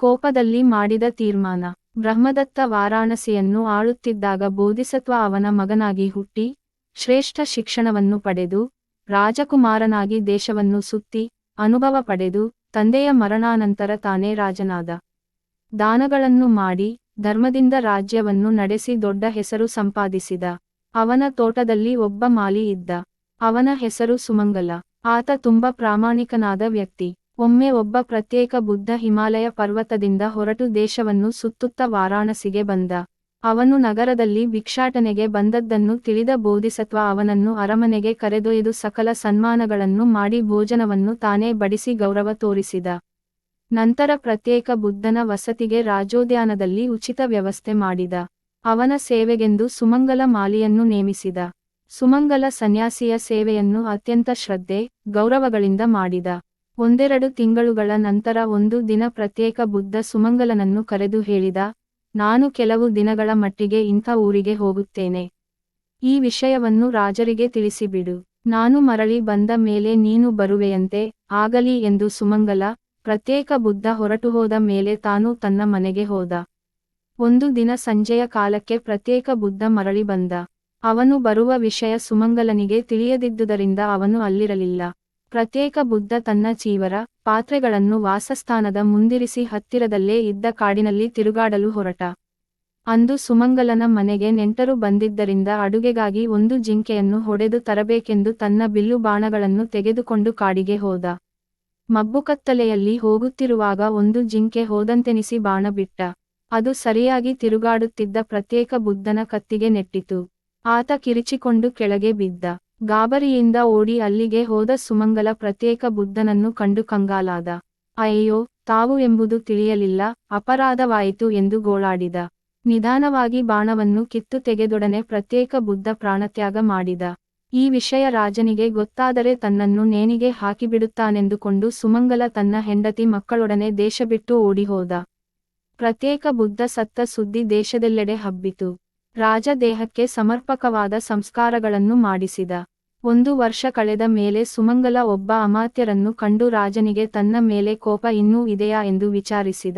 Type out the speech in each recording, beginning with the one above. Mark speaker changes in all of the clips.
Speaker 1: ಕೋಪದಲ್ಲಿ ಮಾಡಿದ ತೀರ್ಮಾನ. ಬ್ರಹ್ಮದತ್ತ ವಾರಾಣಸಿಯನ್ನು ಆಳುತ್ತಿದ್ದಾಗ ಬೋಧಿಸತ್ವ ಅವನ ಮಗನಾಗಿ ಹುಟ್ಟಿ, ಶ್ರೇಷ್ಠ ಶಿಕ್ಷಣವನ್ನು ಪಡೆದು, ರಾಜಕುಮಾರನಾಗಿ ದೇಶವನ್ನು ಸುತ್ತಿ, ಅನುಭವ ಪಡೆದು, ತಂದೆಯ ಮರಣಾನಂತರ ತಾನೇ ರಾಜನಾದ. ದಾನಗಳನ್ನು ಮಾಡಿ, ಧರ್ಮದಿಂದ ರಾಜ್ಯವನ್ನು ನಡೆಸಿ ದೊಡ್ಡ ಹೆಸರು ಸಂಪಾದಿಸಿದ. ಅವನ ತೋಟದಲ್ಲಿ ಒಬ್ಬ ಮಾಲಿ ಇದ್ದ. ಅವನ ಹೆಸರು ಸುಮಂಗಲ. ಆತ ತುಂಬ ಪ್ರಾಮಾಣಿಕನಾದ ವ್ಯಕ್ತಿ. ಒಮ್ಮೆ ಒಬ್ಬ ಪ್ರತ್ಯೇಕ ಬುದ್ಧ ಹಿಮಾಲಯ ಪರ್ವತದಿಂದ ಹೊರಟು ದೇಶವನ್ನು ಸುತ್ತುತ್ತ ವಾರಾಣಸಿಗೆ ಬಂದ. ಅವನು ನಗರದಲ್ಲಿ ಭಿಕ್ಷಾಟನೆಗೆ ಬಂದದ್ದನ್ನು ತಿಳಿದ ಬೋಧಿಸತ್ವ ಅವನನ್ನು ಅರಮನೆಗೆ ಕರೆದೊಯ್ದು ಸಕಲ ಸನ್ಮಾನಗಳನ್ನು ಮಾಡಿ ಭೋಜನವನ್ನು ತಾನೇ ಬಡಿಸಿ ಗೌರವ ತೋರಿಸಿದ. ನಂತರ ಪ್ರತ್ಯೇಕ ಬುದ್ಧನ ವಸತಿಗೆ ರಾಜೋದ್ಯಾನದಲ್ಲಿ ಉಚಿತ ವ್ಯವಸ್ಥೆ ಮಾಡಿದ. ಅವನ ಸೇವೆಗೆಂದು ಸುಮಂಗಲ ಮಾಲಿಯನ್ನು ನೇಮಿಸಿದ. ಸುಮಂಗಲ ಸನ್ಯಾಸಿಯ ಸೇವೆಯನ್ನು ಅತ್ಯಂತ ಶ್ರದ್ಧೆ, ಗೌರವಗಳಿಂದ ಮಾಡಿದ. ಒಂದೆರಡು ತಿಂಗಳುಗಳ ನಂತರ ಒಂದು ದಿನ ಪ್ರತ್ಯೇಕ ಬುದ್ಧ ಸುಮಂಗಲನನ್ನು ಕರೆದು ಹೇಳಿದ, ನಾನು ಕೆಲವು ದಿನಗಳ ಮಟ್ಟಿಗೆ ಇಂಥ ಊರಿಗೆ ಹೋಗುತ್ತೇನೆ. ಈ ವಿಷಯವನ್ನು ರಾಜರಿಗೆ ತಿಳಿಸಿಬಿಡು. ನಾನು ಮರಳಿ ಬಂದ ಮೇಲೆ ನೀನು ಬರುವೆಯಂತೆ, ಆಗಲಿ ಎಂದು ಸುಮಂಗಲ, ಪ್ರತ್ಯೇಕ ಬುದ್ಧ ಹೊರಟುಹೋದ ಮೇಲೆ ತಾನು ತನ್ನ ಮನೆಗೆ ಹೋದ. ಒಂದು ದಿನ ಸಂಜೆಯ ಕಾಲಕ್ಕೆ ಪ್ರತ್ಯೇಕ ಬುದ್ಧ ಮರಳಿ ಬಂದ. ಅವನು ಬರುವ ವಿಷಯ ಸುಮಂಗಲನಿಗೆ ತಿಳಿಯದಿದ್ದುದರಿಂದ ಅವನು ಅಲ್ಲಿರಲಿಲ್ಲ. ಪ್ರತ್ಯೇಕ ಬುದ್ಧ ತನ್ನ ಚೀವರ ಪಾತ್ರೆಗಳನ್ನು ವಾಸಸ್ಥಾನದ ಮುಂದಿರಿಸಿ ಹತ್ತಿರದಲ್ಲೇ ಇದ್ದ ಕಾಡಿನಲ್ಲಿ ತಿರುಗಾಡಲು ಹೊರಟ. ಅಂದು ಸುಮಂಗಲನ ಮನೆಗೆ ನೆಂಟರು ಬಂದಿದ್ದರಿಂದ ಅಡುಗೆಗಾಗಿ ಒಂದು ಜಿಂಕೆಯನ್ನು ಹೊಡೆದು ತರಬೇಕೆಂದು ತನ್ನ ಬಿಲ್ಲು ಬಾಣಗಳನ್ನು ತೆಗೆದುಕೊಂಡು ಕಾಡಿಗೆ ಹೋದ. ಮಬ್ಬುಕತ್ತಲೆಯಲ್ಲಿ ಹೋಗುತ್ತಿರುವಾಗ ಒಂದು ಜಿಂಕೆ ಹೋದಂತೆನಿಸಿ ಬಾಣ ಬಿಟ್ಟ. ಅದು ಸರಿಯಾಗಿ ತಿರುಗಾಡುತ್ತಿದ್ದ ಪ್ರತ್ಯೇಕ ಬುದ್ಧನ ಕತ್ತಿಗೆ ನೆಟ್ಟಿತು. ಆತ ಕಿರಿಚಿಕೊಂಡು ಕೆಳಗೆ ಬಿದ್ದ. ಗಾಬರಿಯಿಂದ ಓಡಿ ಅಲ್ಲಿಗೆ ಹೋದ ಸುಮಂಗಲ ಪ್ರತ್ಯೇಕ ಬುದ್ಧನನ್ನು ಕಂಡು ಕಂಗಾಲಾದ. ಅಯ್ಯೋ ತಾವು ಎಂಬುದು ತಿಳಿಯಲಿಲ್ಲ, ಅಪರಾಧವಾಯಿತು ಎಂದು ಗೋಳಾಡಿದ. ನಿಧಾನವಾಗಿ ಬಾಣವನ್ನು ಕಿತ್ತು ತೆಗೆದೊಡನೆ ಪ್ರತ್ಯೇಕ ಬುದ್ಧ ಪ್ರಾಣತ್ಯಾಗ ಮಾಡಿದ. ಈ ವಿಷಯ ರಾಜನಿಗೆ ಗೊತ್ತಾದರೆ ತನ್ನನ್ನು ನೇಣಿಗೆ ಹಾಕಿಬಿಡುತ್ತಾನೆಂದುಕೊಂಡು ಸುಮಂಗಲ ತನ್ನ ಹೆಂಡತಿ ಮಕ್ಕಳೊಡನೆ ದೇಶ ಬಿಟ್ಟು ಓಡಿಹೋದ. ಪ್ರತ್ಯೇಕ ಬುದ್ಧ ಸತ್ತ ಸುದ್ದಿ ದೇಶದೆಲ್ಲೆಡೆ ಹಬ್ಬಿತು. ರಾಜ ದೇಹಕ್ಕೆ ಸಮರ್ಪಕವಾದ ಸಂಸ್ಕಾರಗಳನ್ನು ಮಾಡಿಸಿದ. ಒಂದು ವರ್ಷ ಕಳೆದ ಮೇಲೆ ಸುಮಂಗಲ ಒಬ್ಬ ಅಮಾತ್ಯರನ್ನು ಕಂಡು ರಾಜನಿಗೆ ತನ್ನ ಮೇಲೆ ಕೋಪ ಇನ್ನೂ ಇದೆಯಾ ಎಂದು ವಿಚಾರಿಸಿದ.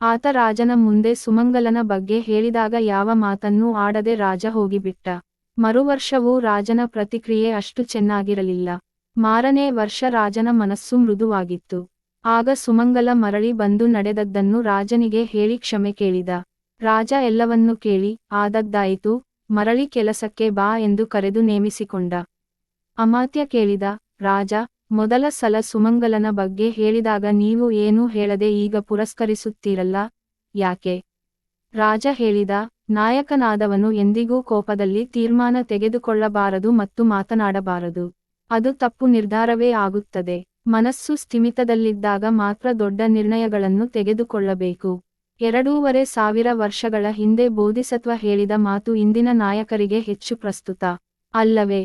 Speaker 1: ಆತ ರಾಜನ ಮುಂದೆ ಸುಮಂಗಲನ ಬಗ್ಗೆ ಹೇಳಿದಾಗ ಯಾವ ಮಾತನ್ನೂ ಆಡದೆ ರಾಜ ಹೋಗಿಬಿಟ್ಟ. ಮರುವರ್ಷವೂ ರಾಜನ ಪ್ರತಿಕ್ರಿಯೆ ಅಷ್ಟು ಚೆನ್ನಾಗಿರಲಿಲ್ಲ. ಮಾರನೇ ವರ್ಷ ರಾಜನ ಮನಸ್ಸು ಮೃದುವಾಗಿತ್ತು. ಆಗ ಸುಮಂಗಲ ಮರಳಿ ಬಂದು ನಡೆದದ್ದನ್ನು ರಾಜನಿಗೆ ಹೇಳಿ ಕ್ಷಮೆ ಕೇಳಿದ. ರಾಜ ಎಲ್ಲವನ್ನೂ ಕೇಳಿ, ಆದದ್ದಾಯಿತು, ಮರಳಿ ಕೆಲಸಕ್ಕೆ ಬಾ ಎಂದು ಕರೆದು ನೇಮಿಸಿಕೊಂಡ. ಅಮಾತ್ಯ ಕೇಳಿದ, ರಾಜ, ಮೊದಲ ಸಲ ಸುಮಂಗಲನ ಬಗ್ಗೆ ಹೇಳಿದಾಗ ನೀವು ಏನೂ ಹೇಳದೆ ಈಗ ಪುರಸ್ಕರಿಸುತ್ತೀರಲ್ಲ? ಯಾಕೆ? ರಾಜ ಹೇಳಿದ, ನಾಯಕನಾದವನು ಎಂದಿಗೂ ಕೋಪದಲ್ಲಿ ತೀರ್ಮಾನ ತೆಗೆದುಕೊಳ್ಳಬಾರದು ಮತ್ತು ಮಾತನಾಡಬಾರದು. ಅದು ತಪ್ಪು ನಿರ್ಧಾರವೇ ಆಗುತ್ತದೆ. ಮನಸ್ಸು ಸ್ಥಿಮಿತದಲ್ಲಿದ್ದಾಗ ಮಾತ್ರ ದೊಡ್ಡ ನಿರ್ಣಯಗಳನ್ನು ತೆಗೆದುಕೊಳ್ಳಬೇಕು. ಎರಡೂವರೆ ಸಾವಿರ ವರ್ಷಗಳ ಹಿಂದೆ ಬೋಧಿಸತ್ವ ಹೇಳಿದ ಮಾತು ಇಂದಿನ ನಾಯಕರಿಗೆ ಹೆಚ್ಚು ಪ್ರಸ್ತುತ. ಅಲ್ಲವೇ?